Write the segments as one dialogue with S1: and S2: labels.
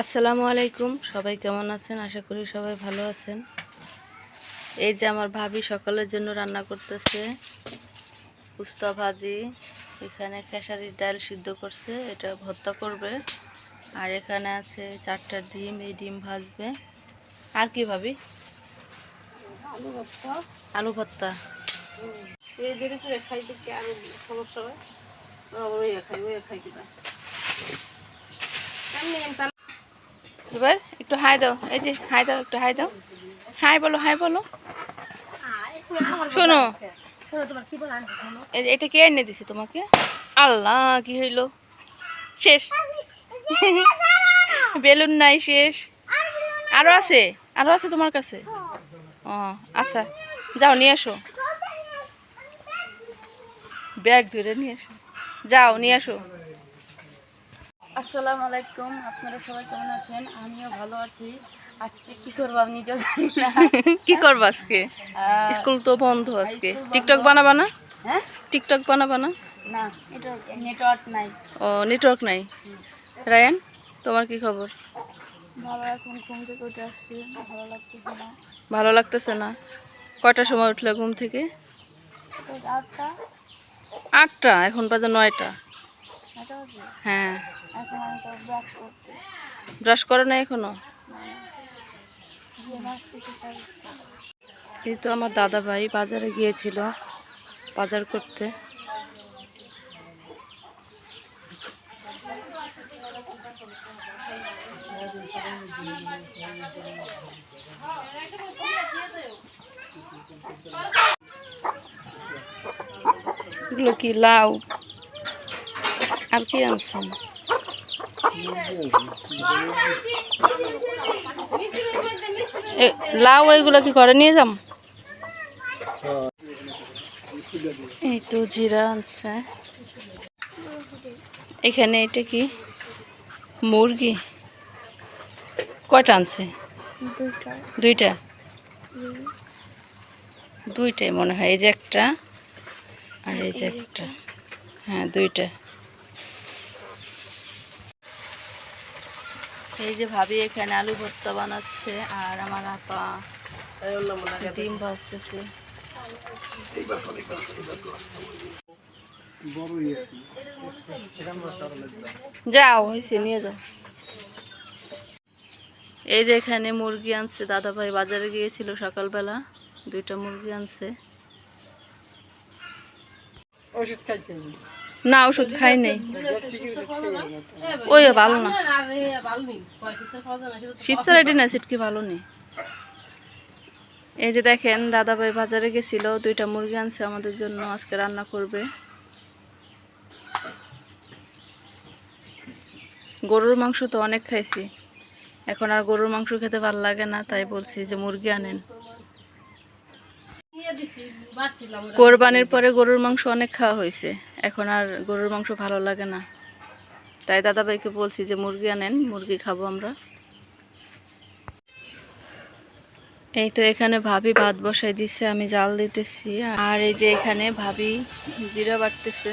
S1: আসসালামু আলাইকুম। সবাই কেমন আছেন? আশা করি সবাই ভালো আছেন। এই যে আমার ভাবি সকালের জন্য রান্না করতেছে। উস্তা ভাজি এখানে খেসারির ডাল সিদ্ধ করছে এটা ভর্তা করবে। আর এখানে আছে চারটা ডিম এই ডিম ভাজবে। আর কি ভাবি?
S2: আলু ভর্তা।
S1: আলু ভর্তা।
S2: এই দেরি করে খাই দেখি আরও সমস্যা হয়? ওই খাই কিনা।
S1: এবার একটু হাই দাও, এই যে হাই দাও, একটু হাই দাও। হাই বলো হাই বলো। শোনো। এটা কে এনে দিছে তোমাকে? আল্লাহ, কি হইল? শেষ। বেলুন নাই, শেষ। আরও আছে? আরও আছে তোমার কাছে? ও আচ্ছা। যাও, নিয়ে আসো। ব্যাগ ধরে নিয়ে আসো। যাও, নিয়ে আসো।
S2: আসসালামু আলাইকুম আপনারা সবাই কেমন আছেন? আমিও ভালো আছি। আজকে কি করব আমি নিজেও জানি না।
S1: কি করব আজকে? স্কুল তো বন্ধ আজকে। টিকটক বানাবা না?
S2: হ্যাঁ?
S1: টিকটক বানাবা না?
S2: না এটা নেটওয়ার্ক নাই।
S1: ও নেটওয়ার্ক নাই। রায়ান তোমার কি খবর?
S2: ভালো এখন ঘুম থেকে উঠে আসছি। ভালো লাগতেছে না?
S1: ভালো লাগতেছে না। কয়টার সময় উঠলে ঘুম থেকে?
S2: আটটা।
S1: আটটা এখন বাজে নয়টা। হ্যাঁ। ব্রাশ করো না
S2: এখনও?
S1: এই তো আমার দাদা ভাই বাজারে গিয়েছিল বাজার করতে। এগুলো কি লাউ? আর কি আনছেন লাউ এগুলো কি করে নিয়ে যাম? এই তো জিরা আনছে। এখানে এটা কি? মুরগি? কয়টা আনছে?
S2: দুইটা?
S1: দুইটাই মনে হয় এই যে একটা আর এই যে একটা। হ্যাঁ দুইটা। এই যে ভাবি এখানে আলু ভর্তা বানাচ্ছে আর আমার আপা ডিম ভাজতেছে। যাও হয়েছে নিয়ে যাও। এই যে এখানে মুরগি আনছে দাদা ভাই বাজারে গিয়েছিল সকালবেলা, দুইটা মুরগি আনছে।
S2: ওষুধ খাইছে
S1: না, ওষুধ খাই নেই। ওই ভালো না। শিবচার এটি না সিটকি ভালো নেই? এই যে দেখেন দাদা ভাই বাজারে গেছিল, দুইটা মুরগি আনছে আমাদের জন্য, আজকে রান্না করবে। গরুর মাংস তো অনেক খাইছি। এখন আর গরুর মাংস খেতে ভালো লাগে না, তাই বলছি যে মুরগি আনেন। কোরবানির পরে গরুর মাংস অনেক খাওয়া হয়েছে। এখন আর গরুর মাংস ভালো লাগে না। তাই দাদাভাইকে বলছি যে, মুরগি আনেন, মুরগি খাব আমরা। এই তো এখানে ভাবি ভাত বসাই দিছে, আমি জাল দিতেছি। আর এই যে এখানে ভাবি জিরা বাটতেছে।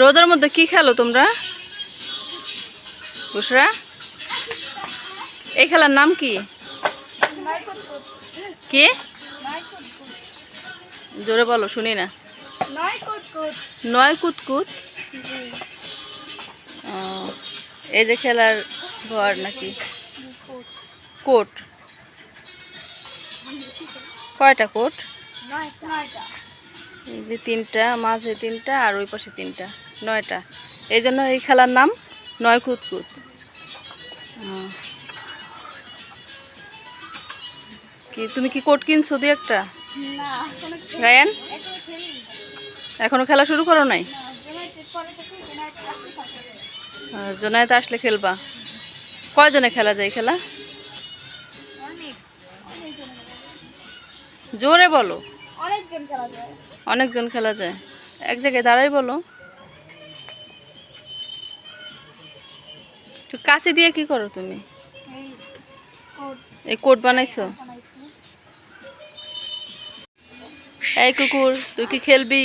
S1: রোদের মধ্যে কি খেলো তোমরা? বুসরা? এই খেলার নাম কি? কি? জোরে বলো শুনি না। নয় কুতকুত? ও, এই যে খেলার ঘর নাকি? কোট। কয়টা কোট? এই যে তিনটা মাঝে তিনটা আর ওই পাশে তিনটা নয়টা। এই জন্য এই খেলার নাম নয় কুতকুত। কি? তুমি কি কোট কিনছো দিয়ে একটা? রায়ান এখনও খেলা শুরু করো নাই? জোনায়েত আসলে খেলবা। কয়জনে খেলা যায় খেলা? জোরে বলো।
S2: অনেকজন খেলা যায়।
S1: অনেকজন খেলা যায় এক জায়গায় দাঁড়াই বলো। কাছে দিয়ে কি করো তুমি?
S2: এই কোট
S1: বানাইছো? এই কুকুর তুই কি খেলবি?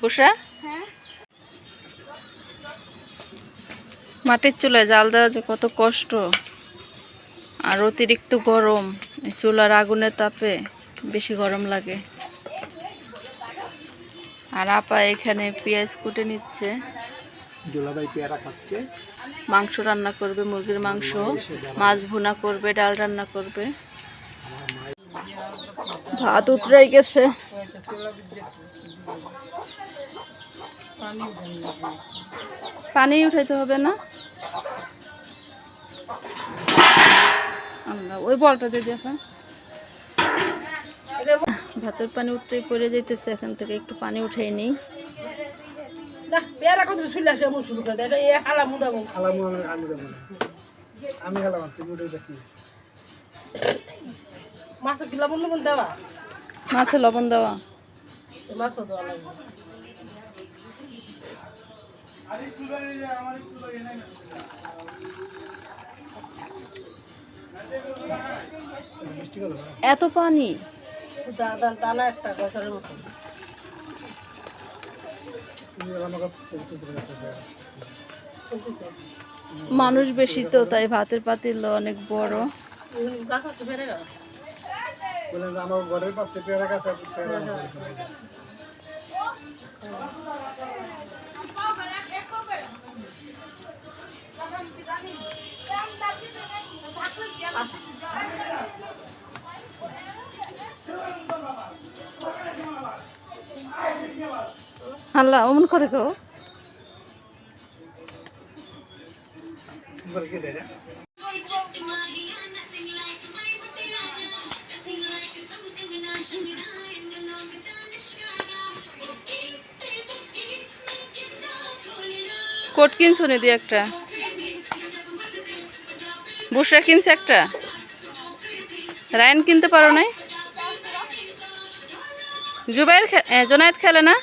S1: বুসরা মাটির চুলায় জাল দেওয়া যে কত কষ্ট। আর অতিরিক্ত গরম চুলার আগুনের তাপে বেশি গরম লাগে। আর আপা এখানে পেঁয়াজ কুটে নিচ্ছে। মাংস রান্না করবে মুরগির মাংস মাছ ভুনা করবে ডাল রান্না করবে। ভাত উতরাই গেছে। পানি উঠাইতে হবে না। আল্লাহ, ওই বলটা দিয়ে দেখা ভাতের পানি উতরে পড়ে যাইতেছে এখান থেকে একটু পানি উঠাই নিই।
S3: আমি খেলাম তুমি দেখি
S2: মাছ বন্ধু দেওয়া
S1: মাছে লবণ দেওয়া।
S2: মাছও দেওয়া লাগবে।
S1: এত পানি?
S2: দাদা দানা একটা গছরের মতো।
S1: মানুষ বেশি তো তাই ভাতের পাতিল অনেক বড়।
S2: গাছ আছে গা
S3: বলে যে আমার ঘরের পাশে পেয়ারা গাছ আছে পেয়ারা
S1: আল্লাহ অমন করে গো কোট কিনছো নি দিয়ে একটা। বুসরা কিনছে একটা? রায়ন কিনতে পারো নাই? জুবাইর জোনায়েত খেলে না?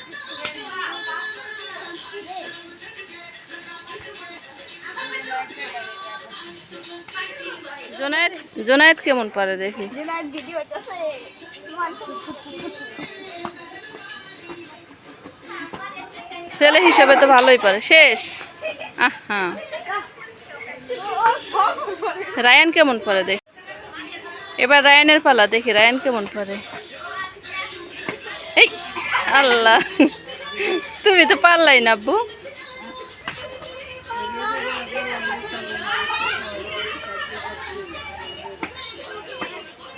S1: জোনায়েত জোনায়েত কেমন পারে দেখি। ছেলে হিসাবে তো ভালোই পারে। শেষ। আহা। রায়ান কেমন পারে দেখ। এবার রায়ানের পালা দেখি রায়ান কেমন পারে। এই আল্লাহ। তুমি তো পারলাই না আব্বু।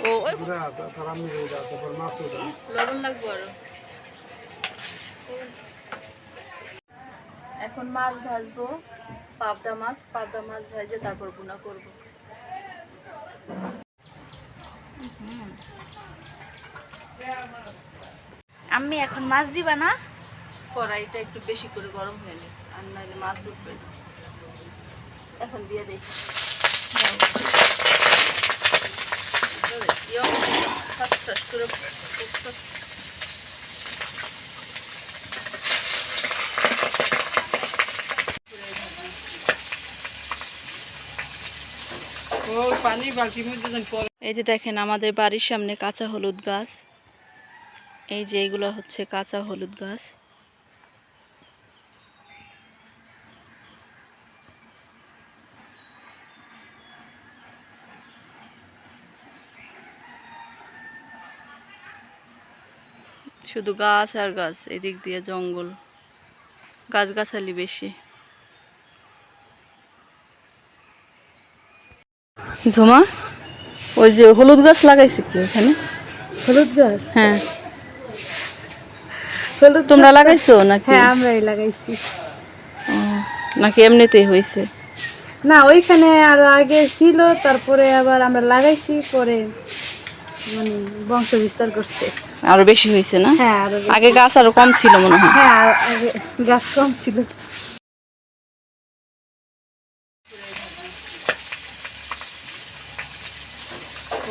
S1: ও লবণ লাগবে আরও। এখন মাছ ভাজবো পাবদা মাছ পাবদা মাছ ভাজে তারপর ভুনা করব।
S4: আমি এখন মাছ দিবা না?
S1: কড়াইটা একটু বেশি করে গরম হয়ে নি আর নাহলে মাছ উঠবে না। এখন দিয়ে দেখি করে
S2: ও পানি বালতি মধ্যে যেন পরে
S1: এই যে দেখেন, আমাদের বাড়ির সামনে কাঁচা হলুদ গাছ। এই যে এগুলো হচ্ছে কাঁচা হলুদ গাছ। শুধু গাছ আর গাছ, এদিক দিয়ে জঙ্গল। গাছগাছালি বেশি। ঝুমা? ওই যে হলুদ গাছ লাগাইছে কি এখানে
S4: হলুদ গাছ?
S1: হ্যাঁ।
S4: হলুদ
S1: তোমরা লাগাইছো নাকি?
S4: হ্যাঁ আমরাই লাগাইছি।
S1: নাকি এমনিতেই হয়েছে?
S4: না ওইখানে আর আগে ছিল তারপরে আবার আমরা লাগাইছি পরে মানে বংশ বিস্তার করছে।
S1: আরও বেশি হয়েছে না?
S4: হ্যাঁ আরও
S1: আগে গাছ আরও কম ছিল মনে হয়।
S4: হ্যাঁ আর আগে গাছ কম ছিল
S2: ও পানি বালতি মধ্যে যেন পরে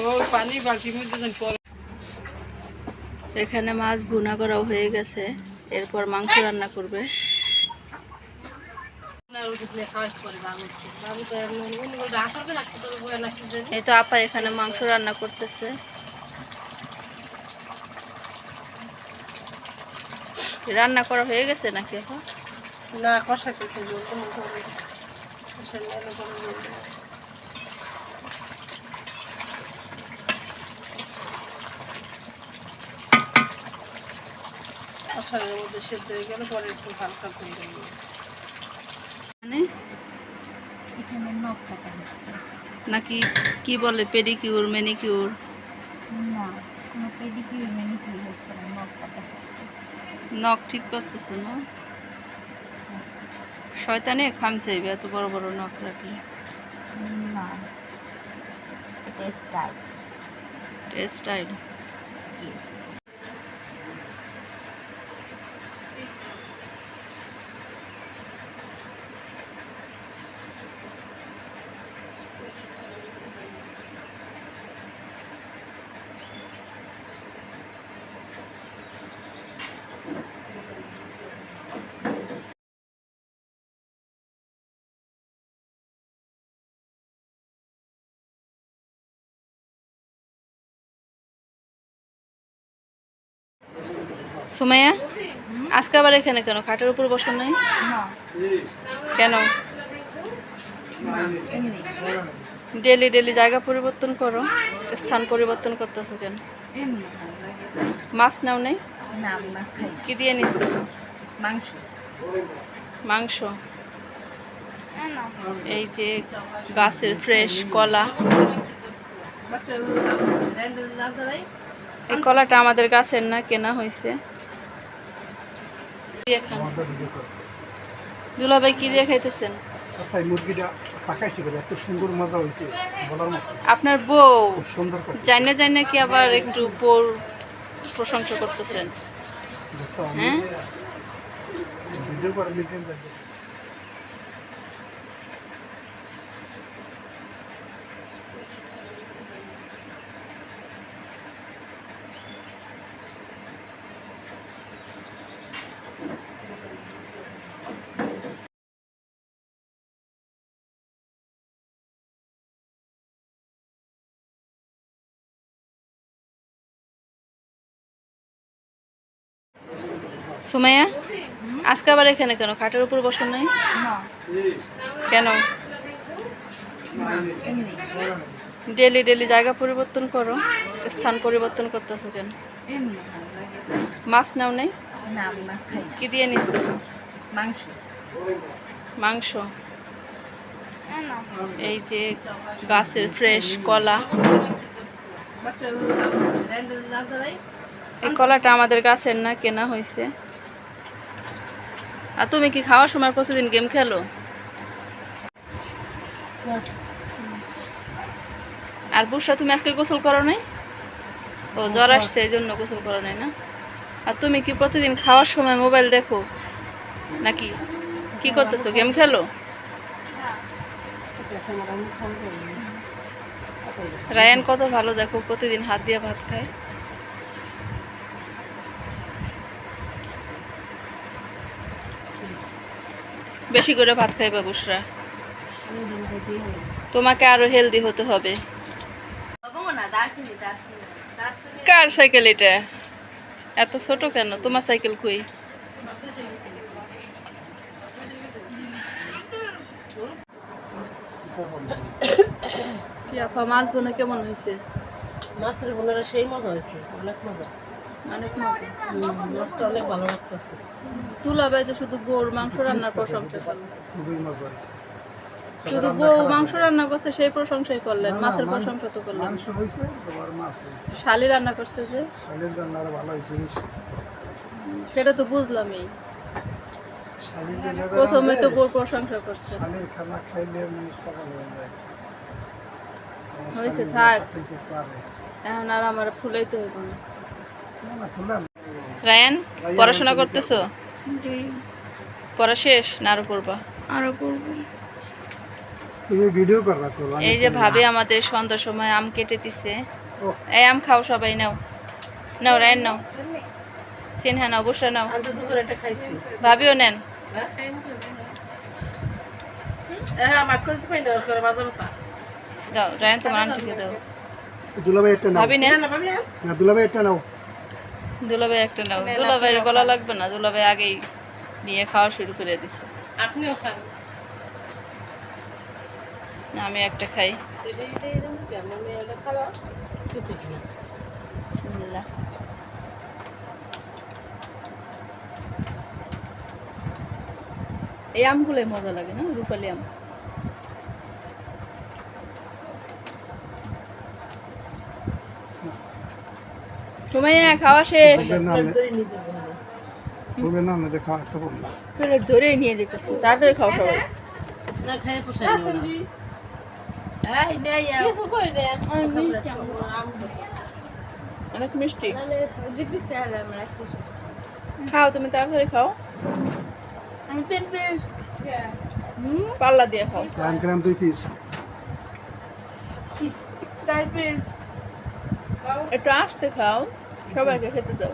S1: এখানে মাছ ভুনা করাও হয়ে গেছে। এরপর মাংস রান্না করবে। এই তো আপা এখানে মাংস রান্না করতেছে। রান্না করা হয়ে গেছে নাকি এখন
S2: না, কষাইতেছে মধ্যে সেদ্ধ হয়ে গেলে পরে একটু হালকা জল দেবো
S1: মানে? নাকি কি বলে? পেডিকিউর ম্যানিকিউর নখ ঠিক করতেছে না? শয়তানে খামছে এত বড় বড় নখ রাখলে। টেস্টাইল সুমাইয়া, আজকে আবার এখানে কেন? খাটের উপর বসো নাই? কেন? ডেলি ডেলি জায়গা পরিবর্তন করো, স্থান পরিবর্তন করতেছো কেন? মাছ নাও নেই? কি দিয়ে নিছো?
S4: মাংস
S1: মাংস? এই যে গাছের ফ্রেশ কলা। এই কলাটা আমাদের গাছের না, কেনা হয়েছে। দিয়ে খান। কি দিয়ে খাইতেছেন?
S3: আচ্ছা এই মুরগিটা পাকাইছি এত সুন্দর মজা হয়েছে বলার মতো।
S1: আপনার বউ
S3: সুন্দর
S1: জানে জানে কি আবার একটু বোর প্রশংসা করতেছেন? হ্যাঁ?
S3: ভিডিও করে লিখেন
S1: সুমাইয়া, আজকে আবার এখানে কেন? খাটের উপর বসো নাই? কেন? ডেলি ডেলি জায়গা পরিবর্তন করো, স্থান পরিবর্তন করতেছো কেন? মাছ নাও নেই? কি দিয়ে নিছো?
S4: মাংস?
S1: মাংস এই যে গাছের ফ্রেশ কলা। এই কলাটা আমাদের গাছের না, কেনা হয়েছে। আর তুমি কি খাওয়ার সময় প্রতিদিন গেম খেলো? আর বুসরা তুমি আজকে গোসল করো নাই? ও জ্বর আসছে এই জন্য গোসল করো নাই না? আর তুমি কি প্রতিদিন খাওয়ার সময় মোবাইল দেখো? নাকি? কি করতেছো গেম খেলো? রায়ান কত ভালো দেখো প্রতিদিন হাত দিয়ে ভাত খায়। বেশি করে ভাত খাই বাবুসরা তোমাকে আরও হেলদি হতে হবে। কার সাইকেল এটা? এত ছোট কেন? তোমার সাইকেল কই? মাছ বোনা কেমন হয়েছে
S2: মাছের বোনেরা সেই মজা হয়েছে অনেক মজা।
S1: অনেক
S2: মাছটা অনেক ভালো লাগতেছে।
S1: তুলা তো শুধু গরুর মাংস রান্নার প্রশংসা করলেন।
S3: খুবই মজা হয়েছে।
S1: শুধু বউ মাংস রান্না করছে সেই প্রশংসাই করলেন মাছের প্রশংসা তো করলেন।
S3: মাংস হয়েছে তোমার মাছ হয়েছে।
S1: শালি রান্না করছে যে?
S3: শালের রান্না ভালো হয়েছে
S1: সেটা তো বুঝলামই। প্রথমে তো বউর প্রশংসা করছে।
S3: শালির খানা খাইলে মানুষ পাগল হয়ে যায়। আমার
S1: হয়েছে, থাক। এখন আর আমার ফুলাইতে হইব না। রায়ান
S3: রায়ান,
S1: পড়াশোনা করতেছো? পড়া শেষ না আরও করবা আরও করব
S3: তুমি ভিডিও কর রাখো
S1: এই যে ভাবি আমাদের সন্ধ্যার সময় আম কেটে দিছে।
S3: ও।
S1: এই আম খাও সবাই নাও। নাও রায়ন নাও। সিনহা নাও বসে নাও।
S2: আমি তো দুপুরে একটা খাইছি।
S1: ভাবিও নেন।
S2: হ্যাঁ
S1: দাও রায়ন তোমার আন্টিকে দাও।
S3: দুলাভাই একটা নাও।
S1: ভাবি নেন।
S2: না ভাবি না
S3: না দুলাভাই একটা নাও।
S1: দুলাভাই একটা নাও। দুলাভাইয়ের বলা লাগবে না দুলাভাই আগেই নিয়ে খাওয়া শুরু করে দিছে।
S2: আপনিও খান।
S1: না, আমি একটা খাই। এই আমগুলোই মজা লাগে না রূপালি আম? সময় খাওয়া শেষ।
S2: হবে
S3: ওদের নামে দেখা একটা
S1: ধরে নিয়ে যেতেছে তাড়াতাড়ি খাও সবাই।
S2: না খাই পোষাই
S1: অনেক মিষ্টি। খাও তুমি তাড়াতাড়ি খাও।
S4: আমি তিন পিস।
S1: পাল্লা দিয়ে খাও।
S3: আমি কিরাম দুই পিস
S1: চার পিস। একটু আসতে খাও। সবাইকে খেতে দাও।